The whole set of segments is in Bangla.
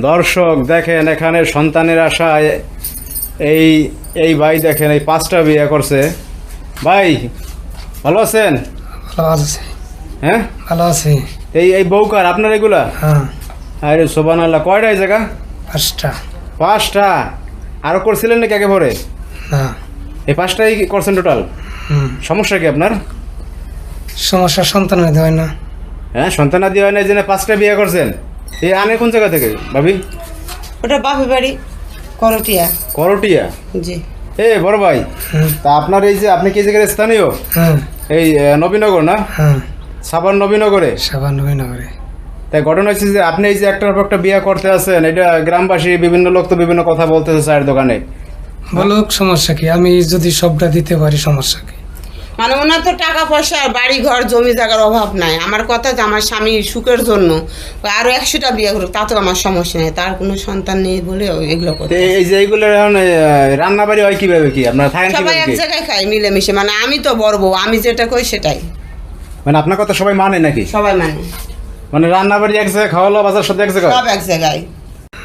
দর্শক দেখেন এখানে সন্তানের আশায় এই এই ভাই দেখেন এই পাঁচটা বিয়ে করছে। ভাই ভালো আছেন? ভালো আছে। হ্যাঁ? ভালো আছে। এই এই বউকার আপনার এগুলা? হ্যাঁ। আরে সোবান আল্লাহ কয়টা এই জায়গা? পাঁচটা। পাঁচটা? আরও করছিলেন নাকি আগে ভরে? না। এই পাঁচটাই করছেন টোটাল হুম। সমস্যা কি আপনার? সমস্যা সন্তান হতে হয় না। হ্যাঁ সন্তানাদি হয় না এই জন্য পাঁচটা বিয়ে করছেন? এই আনে কোন জায়গা থেকে ভাবি? ওটা বাপের বাড়ি করটিয়া। করটিয়া? জি। এ বড় ভাই তা আপনার এই যে আপনি কি জায়গায় স্থানীয়? এই নবীনগর না? হ্যাঁ সাবান নবীনগরে? সাবান নবীনগরে। তাই ঘটনা হচ্ছে যে আপনি এই যে একটার পর একটা বিয়ে করতে আছেন এটা গ্রামবাসী বিভিন্ন লোক তো বিভিন্ন কথা বলতেছে চায়ের দোকানে। বলুক সমস্যা কি? আমি যদি সবটা দিতে পারি সমস্যা কি? মানে ওনার তো টাকা পয়সা আর বাড়ি ঘর জমি জায়গার অভাব নাই। আমার কথা যে আমার স্বামী সুখের জন্য আরও একশোটা বিয়ে করুক তাতেও আমার সমস্যা নেই। তার কোনো সন্তান নেই বলে এগুলো করতে এই যে এইগুলো এখন রান্না বাড়ি হয় কীভাবে কি? আপনার থাকেন সবাই এক জায়গায় খাই মিলেমিশে। মানে আমি তো বড় বউ আমি যেটা কই সেটাই। মানে আপনার কথা সবাই মানে নাকি? সবাই মানে। মানে রান্না বাড়ি এক জায়গায় খাওয়ালো বাজার সাথে এক জায়গায় সব এক জায়গায়।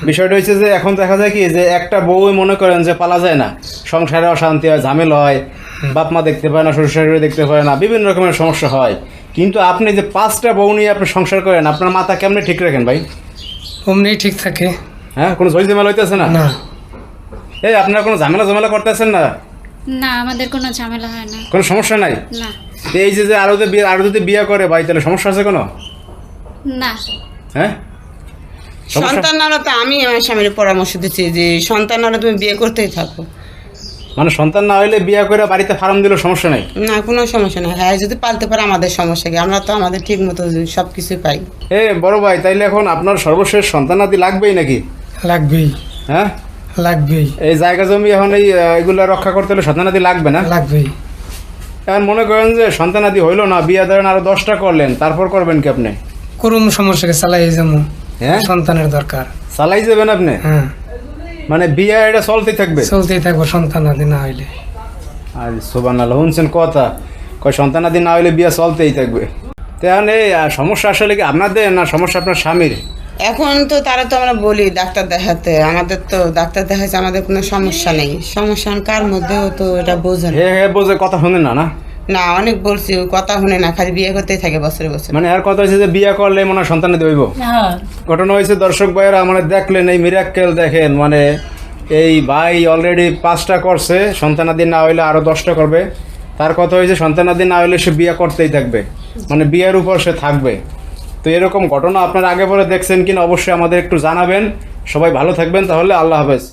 বিষয়টা হচ্ছে যে এখন দেখা যায় কি যে একটা বউ মনে করেন যে পালা যায় না। সংসারে অশান্তি হয় ঝামেলা হয়। বাপ মা দেখতে পায় না শ্বশুর শাশুড়ি দেখতে পায় না বিভিন্ন রকমের সমস্যা হয়। কিন্তু আপনি যে পাঁচটা বউ নিয়ে আপনি সংসার করেন আপনার মাথা কেমনে ঠিক রাখেন ভাই? অমনি ঠিক থাকে। হ্যাঁ কোনো ঝই ঝামেলা হইতেছে না? না। এই আপনার কোনো ঝামেলা ঝামেলা করতেছেন না? না আমাদের কোনো ঝামেলা হয় না। কোনো সমস্যা নাই? না। এই যে যে আরও যে বিয়ে আরও যদি বিয়ে করে ভাই তাহলে সমস্যা আছে কোনো? না। হ্যাঁ? সমস্যা সন্তান নাহলে তো আমি আমার স্বামীর পরামর্শ দিচ্ছি যে সন্তান নাহলে তুমি বিয়ে করতেই থাকো। মানে সন্তান না হইলে বিয়ে করে বাড়িতে ফার্ম দিলেও সমস্যা নাই? না কোনো সমস্যা নেই। হ্যাঁ যদি পালতে পারে আমাদের সমস্যা কি? আমরা তো আমাদের ঠিক মতো সব কিছুই পাই। এ বড় ভাই তাইলে এখন আপনার সর্বশেষ সন্তানাদি লাগবেই নাকি? লাগবেই। হ্যাঁ? লাগবেই। এই জায়গা জমি এখন এই এগুলা রক্ষা করতে হলে সন্তানাদি লাগবে না? লাগবেই। এখন মনে করেন যে সন্তানাদি হইল না বিয়ে ধরেন আরও দশটা করলেন তারপর করবেন কি আপনি? করুম সমস্যাকে চালাই যাব। হ্যাঁ? সন্তানের দরকার। চালাই যাবেন আপনি? হ্যাঁ। মানে বিয়ে এটা চলতেই থাকবে? চলতেই থাকব সন্তান আদি না হইলে। আর সোবান আল্লাহ শুনছেন কথা? কয় সন্তানাদি না হইলে বিয়ে চলতেই থাকবে। তো এখন এই আহ, সমস্যা আসলে কি আপনাদের না সমস্যা আপনার স্বামীর? এখন তো তারা তো আমরা বলি ডাক্তার দেখাতে আমাদের তো ডাক্তার দেখাচ্ছে আমাদের কোনো সমস্যা নেই। সমস্যা কার মধ্যেও তো এটা বোঝে না। হে হে বোঝে কথা শুনেন না না? না অনেক বলছি ও কথা শুনে না খালি বিয়ে করতেই থাকে বছরে বছরে। মানে আর কথা হয়েছে যে বিয়ে করলে মনে হয় সন্তানাদি হইব। ঘটনা হয়েছে দর্শক ভাইয়েরা আমাদের দেখলেন এই মিরাক্কেল দেখেন মানে এই ভাই অলরেডি পাঁচটা করছে সন্তানাদি না হইলে আরও দশটা করবে। তার কথা হয়েছে সন্তানাদি না হইলে সে বিয়ে করতেই থাকবে। মানে বিয়ের উপর সে থাকবে। তো এরকম ঘটনা আপনারা আগে পরে দেখছেন কিনা অবশ্যই আমাদের একটু জানাবেন। সবাই ভালো থাকবেন তাহলে আল্লাহ হাফেজ।